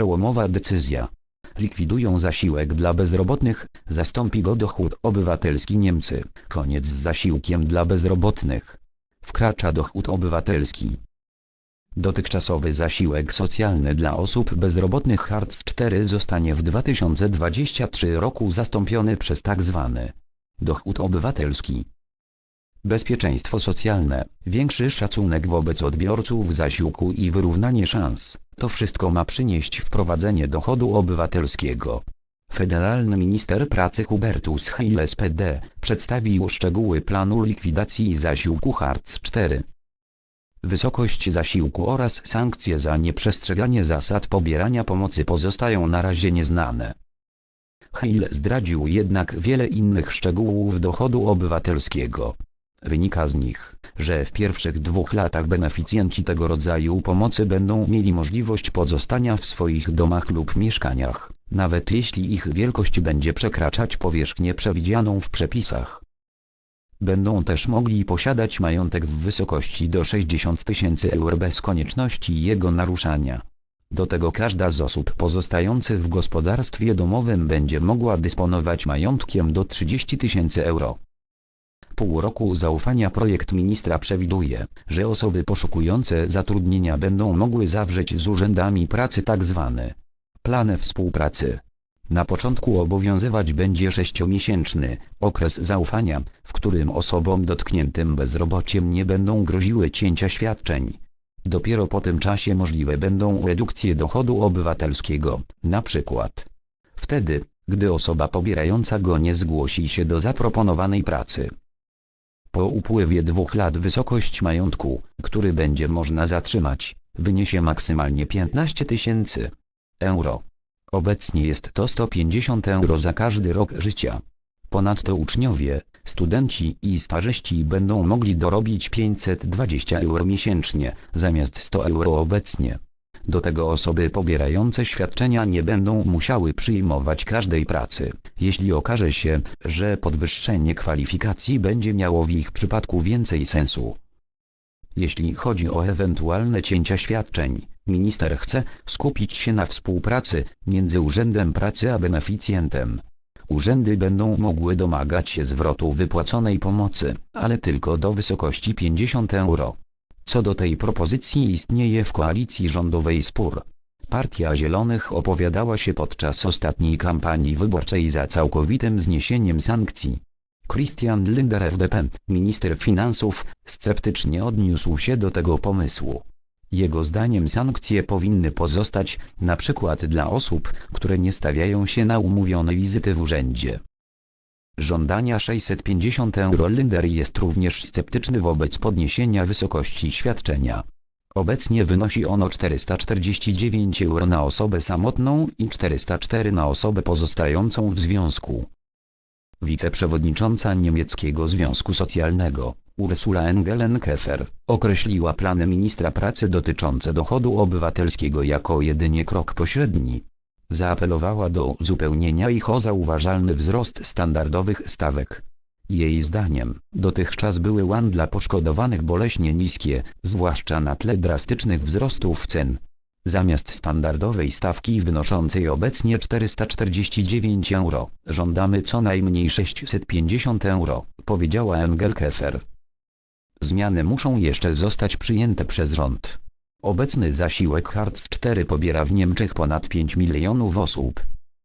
przełomowa decyzja. Likwidują zasiłek dla bezrobotnych, zastąpi go dochód obywatelski Niemcy. Koniec z zasiłkiem dla bezrobotnych. Wkracza dochód obywatelski. Dotychczasowy zasiłek socjalny dla osób bezrobotnych Hartz IV zostanie w 2023 roku zastąpiony przez tzw. dochód obywatelski. Bezpieczeństwo socjalne, większy szacunek wobec odbiorców zasiłku i wyrównanie szans, to wszystko ma przynieść wprowadzenie dochodu obywatelskiego. Federalny minister pracy Hubertus Heil SPD przedstawił szczegóły planu likwidacji zasiłku Hartz IV. Wysokość zasiłku oraz sankcje za nieprzestrzeganie zasad pobierania pomocy pozostają na razie nieznane. Heil zdradził jednak wiele innych szczegółów dochodu obywatelskiego. Wynika z nich, że w pierwszych dwóch latach beneficjenci tego rodzaju pomocy będą mieli możliwość pozostania w swoich domach lub mieszkaniach, nawet jeśli ich wielkość będzie przekraczać powierzchnię przewidzianą w przepisach. Będą też mogli posiadać majątek w wysokości do 60 tysięcy euro bez konieczności jego naruszania. Do tego każda z osób pozostających w gospodarstwie domowym będzie mogła dysponować majątkiem do 30 tysięcy euro. Pół roku zaufania projekt ministra przewiduje, że osoby poszukujące zatrudnienia będą mogły zawrzeć z urzędami pracy tzw. plan współpracy. Na początku obowiązywać będzie sześciomiesięczny okres zaufania, w którym osobom dotkniętym bezrobociem nie będą groziły cięcia świadczeń. Dopiero po tym czasie możliwe będą redukcje dochodu obywatelskiego, na przykład wtedy, gdy osoba pobierająca go nie zgłosi się do zaproponowanej pracy. Po upływie dwóch lat wysokość majątku, który będzie można zatrzymać, wyniesie maksymalnie 15 tysięcy euro. Obecnie jest to 150 euro za każdy rok życia. Ponadto uczniowie, studenci i stażyści będą mogli dorobić 520 euro miesięcznie, zamiast 100 euro obecnie. Do tego osoby pobierające świadczenia nie będą musiały przyjmować każdej pracy, jeśli okaże się, że podwyższenie kwalifikacji będzie miało w ich przypadku więcej sensu. Jeśli chodzi o ewentualne cięcia świadczeń, minister chce skupić się na współpracy między Urzędem Pracy a beneficjentem. Urzędy będą mogły domagać się zwrotu wypłaconej pomocy, ale tylko do wysokości 50 euro. Co do tej propozycji istnieje w koalicji rządowej spór. Partia Zielonych opowiadała się podczas ostatniej kampanii wyborczej za całkowitym zniesieniem sankcji. Christian Lindner FDP, minister finansów, sceptycznie odniósł się do tego pomysłu. Jego zdaniem sankcje powinny pozostać, na przykład dla osób, które nie stawiają się na umówione wizyty w urzędzie. Żądania 650 euro Linder jest również sceptyczny wobec podniesienia wysokości świadczenia. Obecnie wynosi ono 449 euro na osobę samotną i 404 na osobę pozostającą w związku. Wiceprzewodnicząca niemieckiego Związku Socjalnego, Ursula Engelen-Kefer, określiła plany ministra pracy dotyczące dochodu obywatelskiego jako jedynie krok pośredni. Zaapelowała do uzupełnienia ich o zauważalny wzrost standardowych stawek. Jej zdaniem, dotychczas były łan dla poszkodowanych boleśnie niskie, zwłaszcza na tle drastycznych wzrostów cen. Zamiast standardowej stawki wynoszącej obecnie 449 euro, żądamy co najmniej 650 euro, powiedziała Engelkefer. Zmiany muszą jeszcze zostać przyjęte przez rząd. Obecny zasiłek Hartz IV pobiera w Niemczech ponad 5 milionów osób.